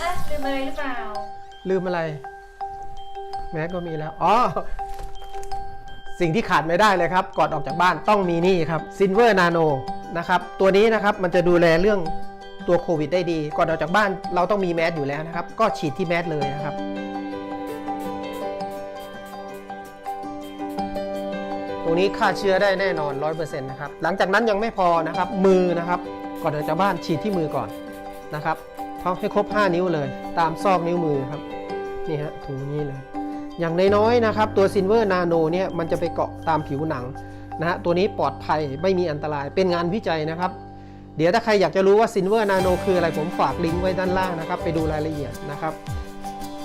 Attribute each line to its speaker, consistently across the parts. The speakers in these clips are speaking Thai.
Speaker 1: อ๊ะลืมอะไรหรือเปล่า
Speaker 2: ลืมอะไร แม้ก็มีแล้ว อ๋อ สิ่งที่ขาดไม่ได้เลยครับ ก่อนออกจากบ้านต้องมีนี่ครับ Silver Nano นะครับ ตัวนี้นะครับมันจะดูแลเรื่องตัวโควิดได้ดี ก่อนออกจากบ้านเราต้องมีแมสอยู่แล้วนะครับ ก็ฉีดที่แมสเลยนะครับตรงนี้ฆ่าเชื้อได้แน่นอน 100%นะครับ หลังจากนั้นยังไม่พอนะครับ มือนะครับ ก่อนออกจากบ้านฉีดที่มือก่อนนะครับ เท่าให้ครบ 5 นิ้วเลย ตามซอกนิ้วมือครับนี่ฮะถุงนี้เลย อย่างน้อยๆนะครับ ตัวซินเวอร์นาโนเนี่ยมันจะไปเกาะตามผิวหนังนะฮะตัวนี้ปลอดภัยไม่มีอันตรายเป็นงานวิจัยนะครับ เดี๋ยวถ้าใครอยากจะรู้ว่าซินเวอร์นาโนคืออะไรผมฝากลิงก์ไว้ด้านล่างนะครับ ไปดูรายละเอียดนะครับ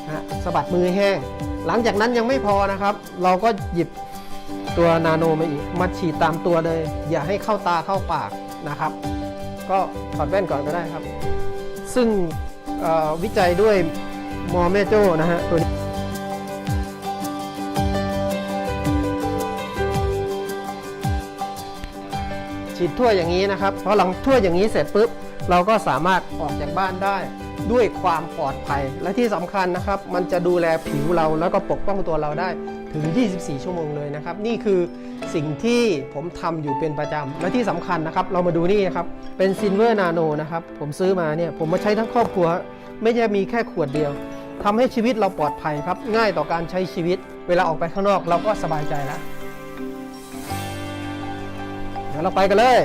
Speaker 2: นะสะบัดมือแห้ง หลังจากนั้นยังไม่พอนะครับ เราก็หยิบตัวนาโนมาอีกมาฉีดตามตัวเลย อย่าให้เข้าตาเข้าปากนะครับ ก็ถอดแว่นก่อนก็ได้ครับ ซึ่งวิจัยด้วยมอแม่โจ้นะฮะตัวนี้ฉีดทั่วอย่างนี้นะครับพอหลังทั่วอย่างนี้เสร็จปุ๊บ เราก็สามารถออกจากบ้านได้ ด้วยความปลอดภัย และที่สำคัญนะครับ มันจะดูแลผิวเราแล้วก็ปกป้องตัวเราได้ถึง 24 ชั่วโมงเลยนะครับ นี่คือสิ่งที่ผมทำอยู่เป็นประจำและที่สำคัญนะครับ เรามาดูนี่นะครับ เป็นซินเวอร์นาโนนะครับ ผมซื้อมาเนี่ย ผมมาใช้ทั้งครอบครัว ไม่ใช่มีแค่ขวดเดียวทำให้ชีวิตเราปลอดภัยครับ ง่ายต่อการใช้ชีวิต เวลาออกไปข้างนอกเราก็สบายใจแล้วเดี๋ยวเราไปกันเลย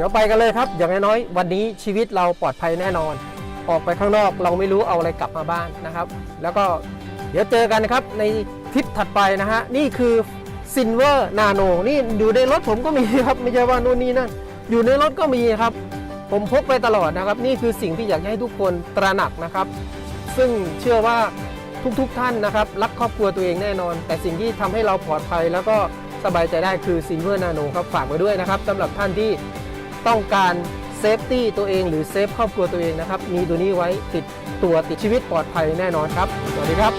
Speaker 2: ดี๋ยวไปกันเลยครับ อย่างน้อยๆวันนี้ชีวิตเราปลอดภัยแน่นอน ออกไปข้างนอกเราไม่รู้เอาอะไรกลับมาบ้านนะครับ แล้วก็เดี๋ยวเจอกันนะครับในทริปถัดไปนะฮะนี่คือซินเวอร์นาโนนี่อยู่ในรถผมก็มีครับ ไม่ใช่ว่านู่นนี่นั่นอยู่ในรถก็มีครับ ผมพกไปตลอดนะครับ นี่คือสิ่งที่อยากให้ทุกคนตระหนักนะครับ ซึ่งเชื่อว่าทุกๆทท่านนะครับ รักครอบครัวตัวเองแน่นอน แต่สิ่งที่ทำให้เราปลอดภัยแล้วก็สบายใจได้คือซินเวอร์นาโนครับฝากไว้ด้วยนะครับสำหรับท่านที่ ต้องการเซฟตี้ตัวเองหรือเซฟครอบครัวตัวเองนะครับ มีตัวนี้ไว้ติดตัวติดชีวิตปลอดภัยแน่นอนครับ สวัสดีครับ